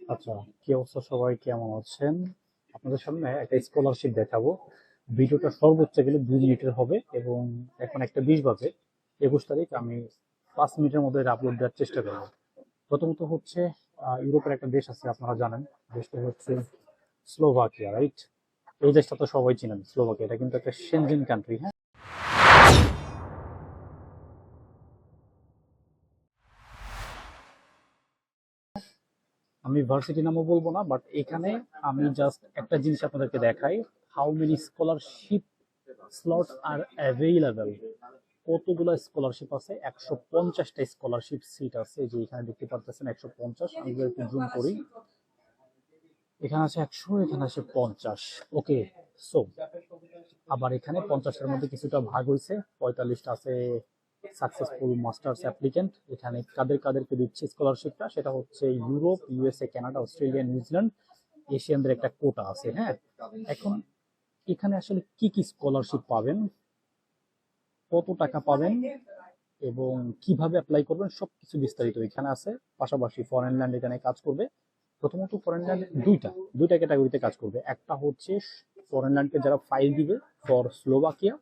আচ্ছা কি অবস্থা সবাই? কেমন আছেন? আপনাদের সামনে একটা স্কলারশিপ দেখাবো। ভিডিওটা সর্বোচ্চ গেলে দুই মিনিটের হবে এবং এখন একটা বিশ বাজে। একুশ তারিখ, আমি পাঁচ মিনিটের মধ্যে আপলোড দেওয়ার চেষ্টা করব। প্রথমত হচ্ছে ইউরোপের একটা দেশ আছে, আপনারা জানেন। দেশটা হচ্ছে স্লোভাকিয়া রাইট এই দেশটা তো সবাই চিনেন, স্লোভাকিয়া। এটা কিন্তু একটা সেনজেন কান্ট্রি হ্যাঁ? আমি ভার্সিটি নামও বলব না বাট এখানে আমি জাস্ট একটা জিনিস আপনাদেরকে দেখাই how many scholarship slot are available কতগুলো স্কলারশিপ আছে? একশো পঞ্চাশটা স্কলারশিপ সিট আছে, যে এখানে দেখতে পারতেছেন একশো পঞ্চাশ, আমি একটু জুম করি। এখানে আছে একশো, এখানে আছে পঞ্চাশ ওকে সো আবার এখানে পঞ্চাশের মধ্যে কিছুটা ভাগ হয়েছে, পঁয়তাল্লিশটা আছে সাকসেসফুল মাস্টার্স অ্যাপ্লিকেন্ট এখানে কাদের কাদেরকে দিচ্ছে স্কলারশিপটা সেটা হচ্ছে Europe USA Canada Australia New Zealand এশিয়ানদের একটা কোটা আছে হ্যাঁ? এখন এখানে আসলে কি কি স্কলারশিপ পাবেন? কত টাকা পাবেন? এবং কীভাবে অ্যাপ্লাই করবেন? সবকিছু বিস্তারিত এখানে আছে। পাশাপাশি ফরেন ল্যান্ড এখানে কাজ করবে। প্রথমত ফরেন ল্যান্ড দুইটা দুইটা ক্যাটাগরিতে কাজ করবে। একটা হচ্ছে ফরেন ল্যান্ডকে যারা ফাইল দিবে ফর স্লোভাকিয়া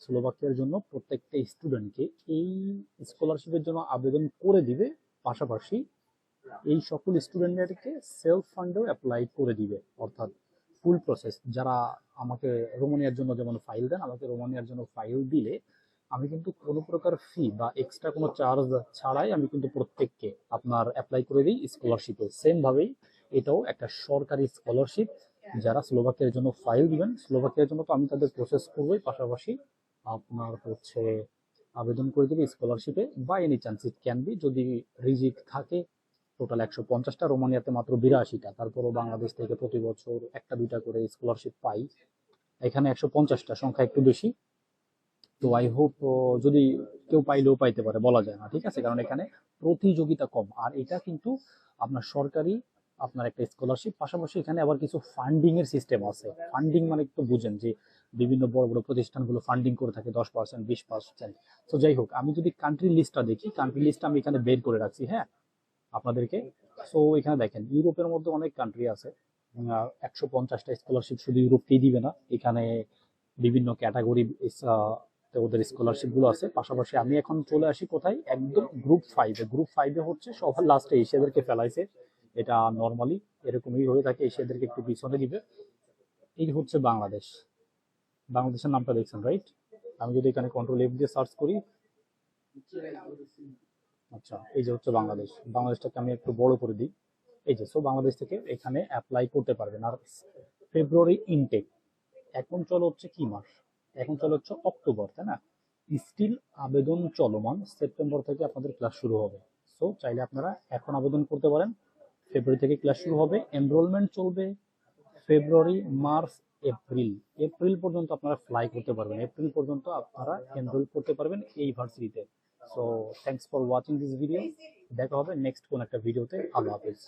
স্লোভাকিয়ার জন্য প্রত্যেকটা স্টুডেন্টকে এই স্কলারশিপের জন্য আবেদন করে দিবে পাশাপাশি এই সকল স্টুডেন্টদেরকে সেলফ ফান্ডেও অ্যাপ্লাই করে দিবে অর্থাৎ ফুল প্রসেস যারা আমাকে রোমানিয়ার জন্য যেমন ফাইল দেন আমাকে রোমানিয়ার জন্য ফাইল দিলে আমি কিন্তু কোনো প্রকার ফি বা এক্সট্রা কোনো চার্জ ছাড়াই আমি কিন্তু প্রত্যেককে আপনার অ্যাপ্লাই করে দিই স্কলারশিপে সেমভাবেই এটাও একটা সরকারি স্কলারশিপ যারা স্লোভাকিয়ার জন্য ফাইল দিবেন স্লোভাকিয়ার জন্য তো আমি তাদের প্রসেস করবোই পাশাপাশি আপনার হচ্ছে আবেদন করে দেবে স্কলারশিপে বা any chance it can be যদি রিজিক থাকে টোটাল একশো পঞ্চাশটা, রোমানিয়াতে মাত্র বিরাশিটা, তারপরও বাংলাদেশ থেকে প্রতি বছর একটা, দুইটা করে স্কলারশিপ পাই। এখানে একশো পঞ্চাশটা সংখ্যা একটু বেশি। তো আই হোপ যদি কেউ পাইলেও পাইতে পারে, বলা যায় না, ঠিক আছে? কারণ এখানে প্রতিযোগিতা কম। আর এটা কিন্তু আপনার সরকারি আপনার একটা স্কলারশিপ পাশাপাশি এখানে আবার কিছু ফান্ডিং এর সিস্টেম আছে। ফান্ডিং মানে একটু বুঝেন যে, বিভিন্ন বড় বড় প্রতিষ্ঠানগুলো ফান্ডিং করে থাকে, দশ পার্সেন্ট বিশ পার্সেন্ট তো যাই হোক, আমি যদি কান্ট্রি লিস্টটা দেখি কান্ট্রি লিস্টটা আমি এখানে বের করে রাখছি হ্যাঁ? আপনাদেরকে? সো এখানে দেখেন, ইউরোপের মধ্যে অনেক কান্ট্রি আছে। একশো পঞ্চাশটা স্কলারশিপ শুধু ইউরোপকেই দিবে না, এখানে বিভিন্ন ক্যাটাগরি ওদের স্কলারশিপগুলো আছে। পাশাপাশি আমি এখন চলে আসি কোথায়? একদম গ্রুপ ফাইভে গ্রুপ ফাইভে হচ্ছে সবার লাস্টে এশিয়াদেরকে ফেলাইছে। এটা নর্মালি এরকমই হয়ে থাকে এশিয়াদেরকে একটু পিছনে দিবে। এই হচ্ছে বাংলাদেশ। বাংলাদেশের নামটা দেখছেন রাইট আমি যদি এখানে কন্ট্রোল এফ দিয়ে সার্চ করি আচ্ছা এই যে হচ্ছে বাংলাদেশ। বাংলাদেশটাকে আমি একটু বড় করে দিই। এই যে সো বাংলাদেশ থেকে এখানে অ্যাপ্লাই করতে পারবেন। আর ফেব্রুয়ারি ইনটেক এখন চলো হচ্ছে কি মাস? এখন চলো হচ্ছে অক্টোবর তাই না? স্টিল আবেদন চলমান। সেপ্টেম্বর থেকে আপনাদের ক্লাস শুরু হবে। সো চাইলে আপনারা এখন আবেদন করতে পারেন। ফেব্রুয়ারি থেকে ক্লাস শুরু হবে। এনরোলমেন্ট চলবে ফেব্রুয়ারি, মার্চ, এপ্রিল। এপ্রিল পর্যন্ত আপনারা ফ্লাই করতে পারবেন। এপ্রিল পর্যন্ত আপনারা এনরোল করতে পারবেন এই ভার্সিটিতে so thanks for watching this video দেখা হবে নেক্সট কোন একটা ভিডিওতে আল্লাহ হাফিজ।